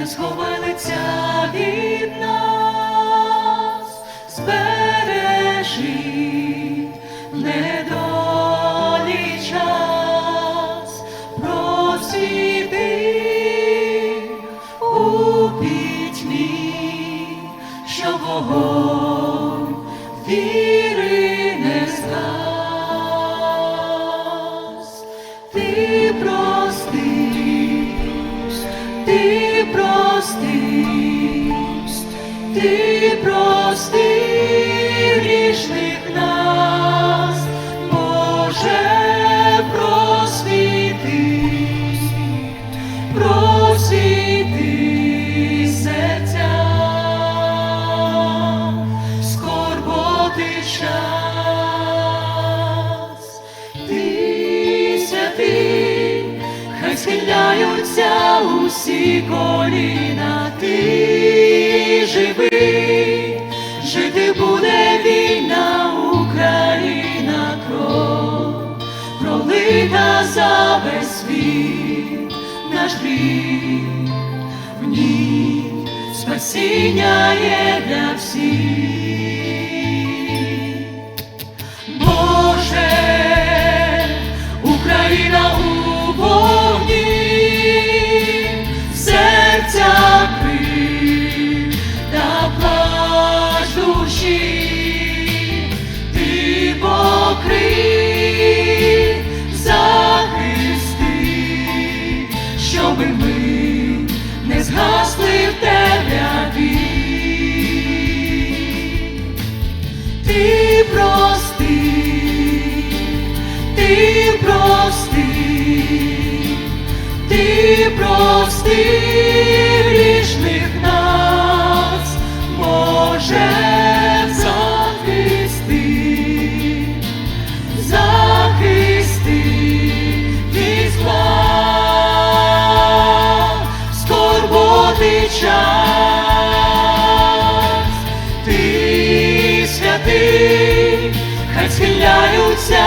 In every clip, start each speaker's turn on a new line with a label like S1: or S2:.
S1: не сховай від нас, збережи недолі час, просвіти у пітьмі, що вогонь віри ти прости грішних нас, Боже, просвіти, просвіти серця, ти святий, хай схиляються усі коліна, ти наш в ній спасіння є для всіх. Прости грішних нас, Боже, захисти, захисти від зла, скорботи час, схиляються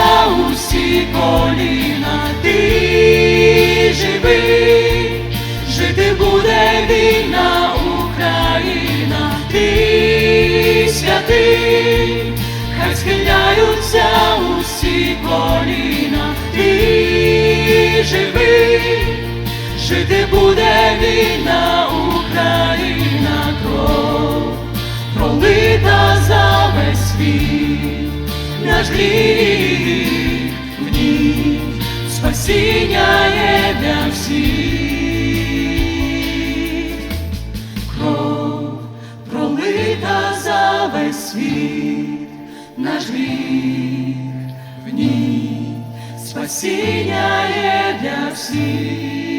S1: усі коліна, ти живий, жити буде вільна Україна, ти святий, хай схиляються усі коліна, ти живий, жити буде вільна Україна, кров пролита за в ній спасіння є для всіх, кров пролита за весь світ, наш гріх в ній спасіння є для всіх.